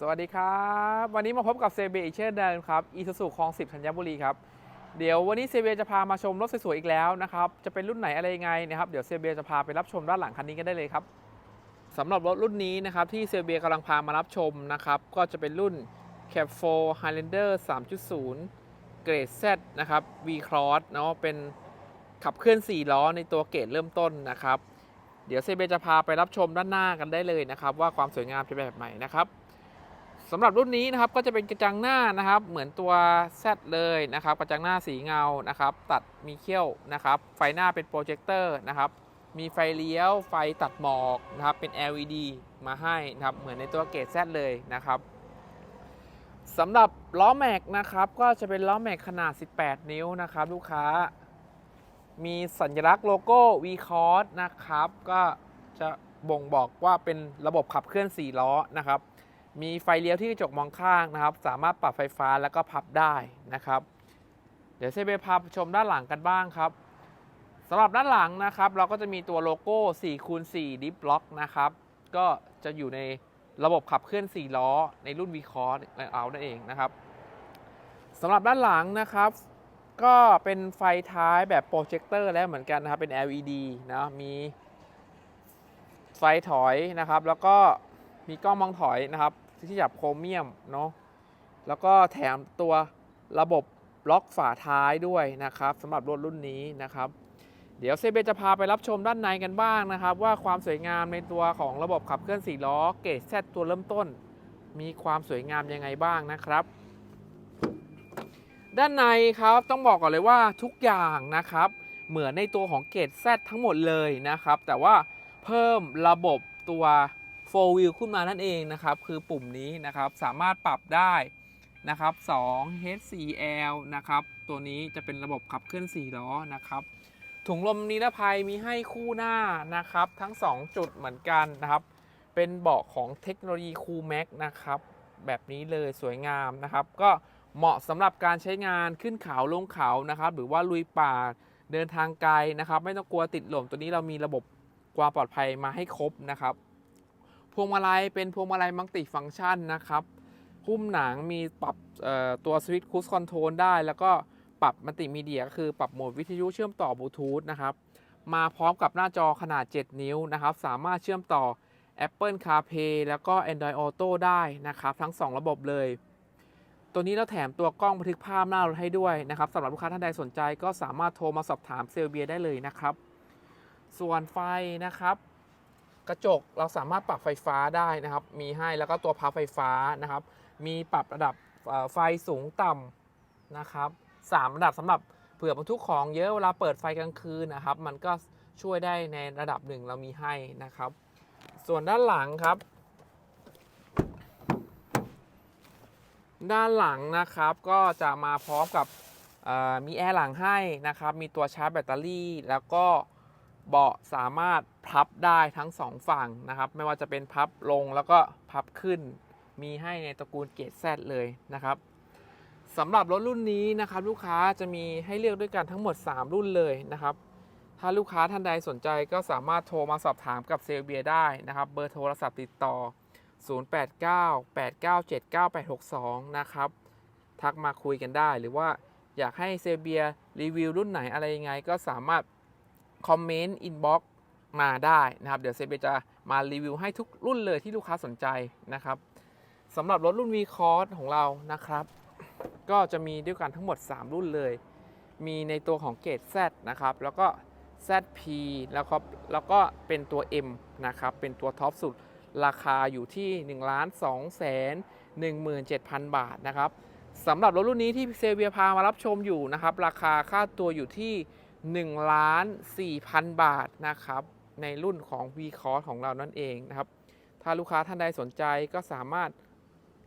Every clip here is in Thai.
สวัสดีครับ วันนี้มาพบกับเซเบอีกเช่นเดิมครับอีซูซูคลองสิบธัญบุรีครับเดี๋ยววันนี้เซเบจะพามาชมรถสวยๆอีกแล้วนะครับจะเป็นรุ่นไหนอะไรยังไงนะครับเดี๋ยวเซเบจะพาไปรับชมด้านหลังคันนี้กันได้เลยครับสำหรับรถรุ่นนี้นะครับที่เซเบกำลังพามารับชมนะครับก็จะเป็นรุ่น c a p 4 Highlander 3.0 เกรด Z นะครับ V Cross เนาะเป็นขับเคลื่อน 4 ล้อในตัวเกรดเริ่มต้นนะครับ เดี๋ยวเซเบจะพาไปรับชมด้านหน้ากันได้เลยนะครับ ว่าความสวยงามเป็นแบบไหนนะครับ สำหรับรุ่นนี้นะครับก็จะเป็นกระจังหน้านะครับ เหมือนตัว Z เลยนะครับ กระจังหน้าสีเงานะครับ ตัดมีเขี้ยวนะครับ ไฟหน้าเป็นโปรเจคเตอร์นะครับ มีไฟเลี้ยว ไฟตัดหมอกนะครับ เป็น LED มาให้นะครับ เหมือนในตัวเกรด Z เลยนะครับสำหรับล้อแม็กนะครับ ก็จะเป็นล้อแม็กขนาด 18 นิ้วนะครับ ลูกค้า มีสัญลักษณ์โลโก้ v c o r s นะครับ ก็จะบ่งบอกว่าเป็นระบบขับเคลื่อน 4 ล้อนะครับ มีไฟเลี้ยวที่กระจกมองข้างนะครับ สามารถปรับไฟฟ้าแล้วก็พับได้นะครับ เดี๋ยวเซเบพาชมด้านหลังกันบ้างครับสำหรับด้านหลังนะครับ เราก็จะมีตัวโลโก้4คูณ4 Deep Lock นะครับ ก็จะอยู่ในระบบขับเคลื่อน 4 ล้อ ในรุ่น v c o s เอานั่นเองนะครับสำหรับด้านหลังนะครับ ก็เป็นไฟท้ายแบบโปรเจคเตอร์แล้วเหมือนกันนะครับ เป็น LED นะมีไฟถอยนะครับ แล้วก็มีกล้องมองถอยนะครับ ที่จับโครเมียมเนาะแล้วก็แถมตัวระบบล็อกฝาท้ายด้วยนะครับสำหรับรถรุ่นนี้นะครับ เดี๋ยวเซเบจะพาไปรับชมด้านในกันบ้างนะครับ ว่าความสวยงามในตัวของระบบขับเคลื่อน4ล้อเกรดแซตัวเริ่มต้น มีความสวยงามยังไงบ้างนะครับ ด้านในครับต้องบอกก่อนเลยว่าทุกอย่างนะครับ เหมือนในตัวของเกรด Z ทั้งหมดเลยนะครับ แต่ว่าเพิ่มระบบตัว 4 wheel ขึ้นมานั่นเองนะครับ คือปุ่มนี้นะครับสามารถปรับได้นะครับ2 HCL นะครับ ตัวนี้จะเป็นระบบขับเคลื่อน4ล้อนะครับ ถุงลมนิรภัยมีให้คู่หน้านะครับ ทั้ง 2 จุดเหมือนกันนะครับ เป็นเบาะของเทคโนโลยีคูแม็กนะครับ แบบนี้เลยสวยงามนะครับ ก็เหมาะสำหรับการใช้งานขึ้นเขาลงเขานะครับ หรือว่าลุยป่าเดินทางไกลนะครับ ไม่ต้องกลัวติดหล่มตัวนี้เรามีระบบความปลอดภัยมาให้ครบนะครับ พวงมาลัยเป็นพวงมาลัยมัลติฟังก์ชันนะครับหุ้มหนังมีปรับตัวสวิตช์คูสคอนโทรลได้ แล้วก็ปรับมัลติมีเดียก็คือปรับโหมดวิทยุเชื่อมต่อบลูทูธนะครับมาพร้อมกับหน้าจอขนาด 7 นิ้วนะครับ สามารถเชื่อมต่อ Apple CarPlay แล้วก็ Android Auto ได้นะครับ ทั้ง 2 ระบบเลย ตัวนี้เราแถมตัวกล้องบันทึกภาพหน้ารถให้ด้วยนะครับสำหรับลูกค้าท่านใดสนใจก็สามารถโทรมาสอบถามเซลเบียได้เลยนะครับ ส่วนไฟนะครับ กระจกเราสามารถปรับไฟฟ้าได้นะครับ มีให้แล้วก็ตัวพับไฟฟ้านะครับ มีปรับระดับไฟสูงต่ำนะครับสามระดับสำหรับเผื่อบรรทุกของเยอะเวลาเปิดไฟกลางคืนนะครับ มันก็ช่วยได้ในระดับหนึ่งเรามีให้นะครับ ส่วนด้านหลังครับ ด้านหลังนะครับก็จะมาพร้อมกับมีแอร์หลังให้นะครับ มีตัวชาร์จแบตเตอรี่แล้วก็ เบาะสามารถพับได้ทั้งสองฝั่งนะครับ ไม่ว่าจะเป็นพับลงแล้วก็พับขึ้น มีให้ในตระกูลเกรดแซเลยนะครับสำหรับรถรุ่นนี้นะครับ ลูกค้าจะมีให้เลือกด้วยกันทั้งหมด 3 รุ่นเลยนะครับ ถ้าลูกค้าท่านใดสนใจก็สามารถโทรมาสอบถามกับเซลเบียได้นะครับ เบอร์โทรศัพท์ติดต่อ 089-897-9862 นะครับ ทักมาคุยกันได้หรือว่าอยากให้เซเบียรีวิวรุ่นไหนอะไรยังไง ก็สามารถ คอมเมนต์อินบ็อกซ์มาได้นะครับ เดี๋ยวเซเบียจะมารีวิวให้ทุกรุ่นเลยที่ลูกค้าสนใจนะครับสำหรับรถรุ่น V Cross ของเรานะครับ ก็จะมีด้วยกันทั้งหมด 3 รุ่นเลย มีในตัวของเกรด Z นะครับ แล้วก็ ZP แล้วก็แล้วก็เป็นตัว M นะครับ เป็นตัวท็อปสุดราคาอยู่ที่ 1 2 1 7 0 0 0 บาทนะครับสำหรับรถรุ่นนี้ที่เซเวียพามารับชมอยู่นะครับ ราคาค่าตัวอยู่ที่ 1ล้าน4,000 บาทนะครับ ในรุ่นของ V Cross ของเรานั่นเองนะครับ ถ้าลูกค้าท่านใดสนใจก็สามารถ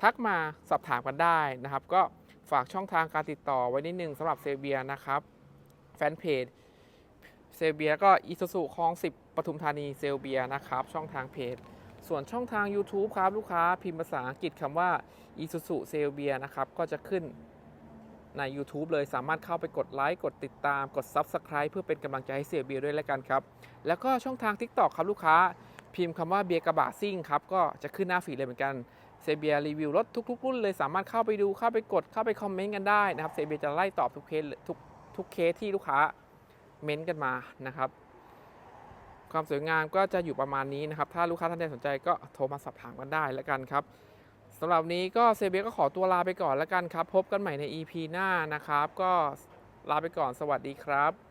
ทักมาสอบถามกันได้นะครับ ก็ฝากช่องทางการติดต่อไว้นิดนึงสำหรับเซเบียนะครับ แฟนเพจเซเบียก็อีซูซูคลอง 10ปทุมธานีเซเบียนะครับ ช่องทางเพจ ส่วนช่องทาง YouTube ครับ ลูกค้าพิมพ์ภาษาอังกฤษคำว่า Isuzu s e l b i a นะครับ ก็จะขึ้น ใน YouTube เลยสามารถเข้าไปกดไลค์กดติดตามกด Subscribe เพื่อเป็นกำลังใจให้เซลเบียด้วยแล้วกันครับ แล้วก็ช่องทาง TikTok ครับลูกค้า พิมพ์คำว่าเบียร์กระบะซิ่งครับก็จะขึ้นหน้าฟีดเลยเหมือนกันเซเบียรีวิวรถทุกๆรุ่นเลยสามารถเข้าไปดูเข้าไปกดเข้าไปคอมเมนต์กันได้นะครับเซเบียจะไล่ตอบทุกเคสทุกทุกเคสที่ลูกค้าเม้นต์กันมานะครับความสวยงามก็จะอยู่ประมาณนี้นะครับ ถ้าลูกค้าท่านใดสนใจก็โทรมาสอบถามกันได้แล้วกันครับ สำหรับนนี้ก็เซเบียก็ขอตัวลาไปก่อนแล้วกันครับ พบกันใหม่ใน EP หน้านะครับ ก็ลาไปก่อนสวัสดีครับ